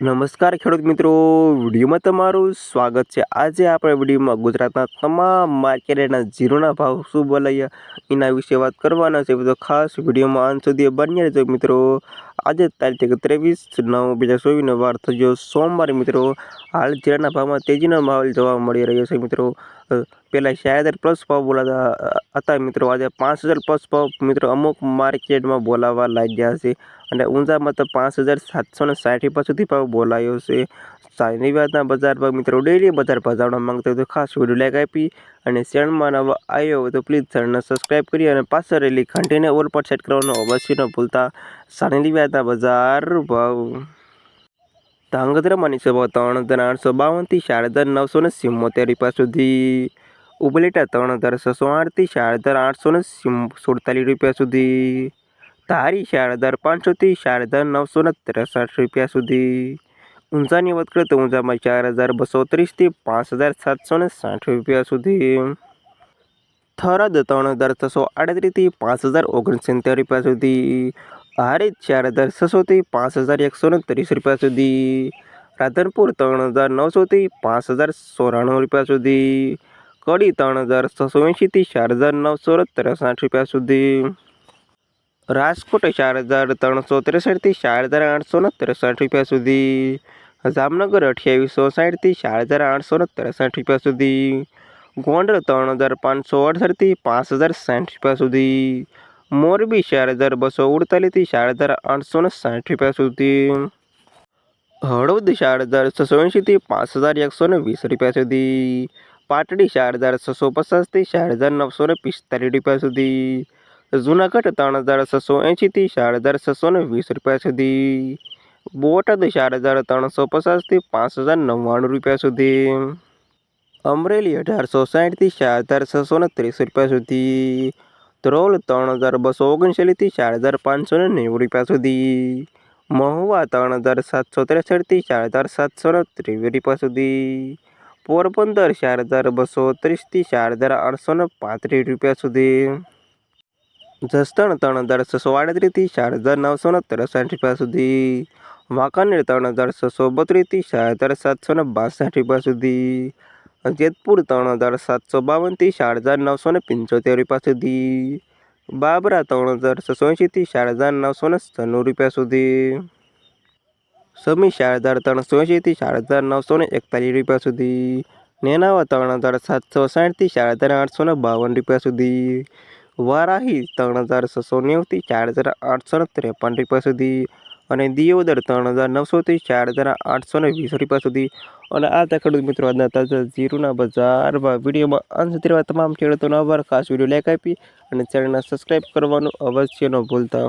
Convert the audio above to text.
નમસ્કાર ખેડૂત મિત્રો, વિડીયોમાં તમારું સ્વાગત છે. આજે આપણે વિડીયોમાં ગુજરાતના તમામ માર્કેટના જીરોના ભાવ શું બોલાયા એના વિશે વાત કરવાના છે. તો ખાસ વિડીયોમાં અંત સુધી બન્યા રહેજો મિત્રો. આજે તારીખ ત્રેવીસ નવ બે હજાર ચોવીસનો વાર થયો સોમવારે મિત્રો. હાલ જીરાના ભાવમાં તેજીનો માહોલ જોવા મળી રહ્યો છે મિત્રો. પહેલાં શાયદ પ્લસ ભાવ બોલાતા હતા મિત્રો. આજે પાંચ હજાર પ્લસ ભાવ મિત્રો અમુક માર્કેટમાં બોલાવા લાગ્યા છે. અને ઊંઝામાં તો પાંચ હજાર સાતસો ને સાઠી રૂપિયા સુધી ભાવ બોલાયો છે. શનિવારના બજાર ભાવ મિત્રો ડેલી બજાર ભાવ જાણવા માંગતા હોય તો ખાસ વીડિયો લાઈક આપી અને ચેનલમાં નવા આવ્યો હોય તો પ્લીઝ ચેનલને સબસ્ક્રાઈબ કરી અને પાછળ રહેલી ઘંટીને ઓલ પર સેટ કરવાનો અવશ્ય ન ભૂલતા. સાનિવાદના બજાર ભાવ. ધાંગધ્રામાંની સભા ત્રણ હજાર આઠસો બાવનથી ચાર હજાર નવસો ને સિમ્મોતેર રૂપિયા સુધી. ઉબલેટા ત્રણ હજાર છસો આઠથી ચાર હજાર આઠસો ને સુડતાલીસ રૂપિયા સુધી. ધારી ચાર હજાર પાંચસોથી ચાર હજાર નવસો ને ત્રેસઠ રૂપિયા સુધી. ઊંઝાની વાત કરીએ તો ઊંઝામાં ચાર હજાર બસો ત્રીસથી પાંચ હજાર સાતસો ને સાઠ રૂપિયા સુધી. થરાદ ત્રણ હજાર છસો આડત્રીસથી પાંચ હજાર ઓગણસિત્તેર રૂપિયા સુધી. હારીજ ચાર હજાર છસોથી પાંચ હજાર એકસો ને ત્રીસ રૂપિયા સુધી, રાધનપુર ત્રણ હજાર નવસોથી પાંચ હજાર ચોરાણું રૂપિયા સુધી, કડી ત્રણ હજાર છસો એંશીથી ચાર હજાર નવસો ત્રેસઠ રૂપિયા સુધી, રાજકોટ ચાર હજાર ત્રણસો ત્રેસઠથી ચાર હજાર આઠસો ત્રેસઠ રૂપિયા સુધી, જામનગર અઠ્યાવીસો સાઠથી ચાર હજાર આઠસો ત્રેસઠ રૂપિયા સુધી, ગોંડલ ત્રણ હજાર પાંચસો અડસઠથી પાંચ હજાર સાઠ રૂપિયા સુધી મોરબી ચાર હજાર બસો ઉડતાલીસથી ચાર હજાર આઠસો ને સાઠ રૂપિયા સુધી. હળવદ ચાર હજાર છસો એંશીથી પાંચ હજાર એકસો ને વીસ રૂપિયા સુધી. પાટડી ચાર હજાર છસો પચાસથી ચાર હજાર નવસો ને પિસ્તાલીસ રૂપિયા સુધી. જુનાગઢ ત્રણ હજાર છસો એંશીથી ચાર હજાર છસો ને વીસ રૂપિયા સુધી. બોટાદ ચાર હજાર ત્રણસો પચાસથી પાંચ હજાર નવ્વાણું રૂપિયા સુધી. અમરેલી અઢારસો સાઠથી ચાર હજાર છસો ને ત્રીસ રૂપિયા સુધી. ધ્રોલ ત્રણ હજાર બસો ઓગણચાલીસથી ચાર હજાર પાંચસો ને નેવું રૂપિયા સુધી મહુવા ત્રણ હજાર સાતસો ત્રેસઠથી ચાર હજાર સાતસો ને ત્રેવીસ રૂપિયા સુધી પોરબંદર ચાર હજાર બસો ત્રીસથી ચાર હજાર આઠસો ને પાંત્રીસ રૂપિયા સુધી જસદણ ત્રણ હજાર છસો આડત્રીસથી ચાર હજાર નવસો ને ત્રેસઠ રૂપિયા સુધી વાંકાનેર ત્રણ હજાર છસો બત્રીસથી ચાર હજાર સાતસો ને બાસઠ રૂપિયા સુધી જેતપુર ત્રણ હજાર સાતસો બાવનથી હજાર નવસો ને પંચોતેર રૂપિયા સુધી. બાબરા ત્રણ હજાર છસો એંશીથી હજાર નવસો ને છન્નું રૂપિયા સુધી. સમી હજાર ત્રણસો એંશીથી ચાર હજાર નવસો ને એકતાલીસ રૂપિયા સુધી. નેનાવા ત્રણ હજાર સાતસો સાઠથી ચાર હજાર આઠસો ને બાવન રૂપિયા સુધી. વારાહી ત્રણ હજાર છસો નેવુંથી ચાર હજાર આઠસો ને ત્રેપન રૂપિયા સુધી. અને દિયોદર ત્રણ હજાર નવસોથી ચાર હજાર આઠસો ને વીસ રૂપિયા સુધી. અને આ હતા ખેડૂત મિત્રો આજના તાજા જીરુના બજારમાં વિડીયોમાં અંત સુધી તમામ ખેડૂતોનો આભાર. ખાસ વીડિયો લાઈક આપી અને ચેનલને સબસ્ક્રાઈબ કરવાનું અવશ્ય ન ભૂલતા.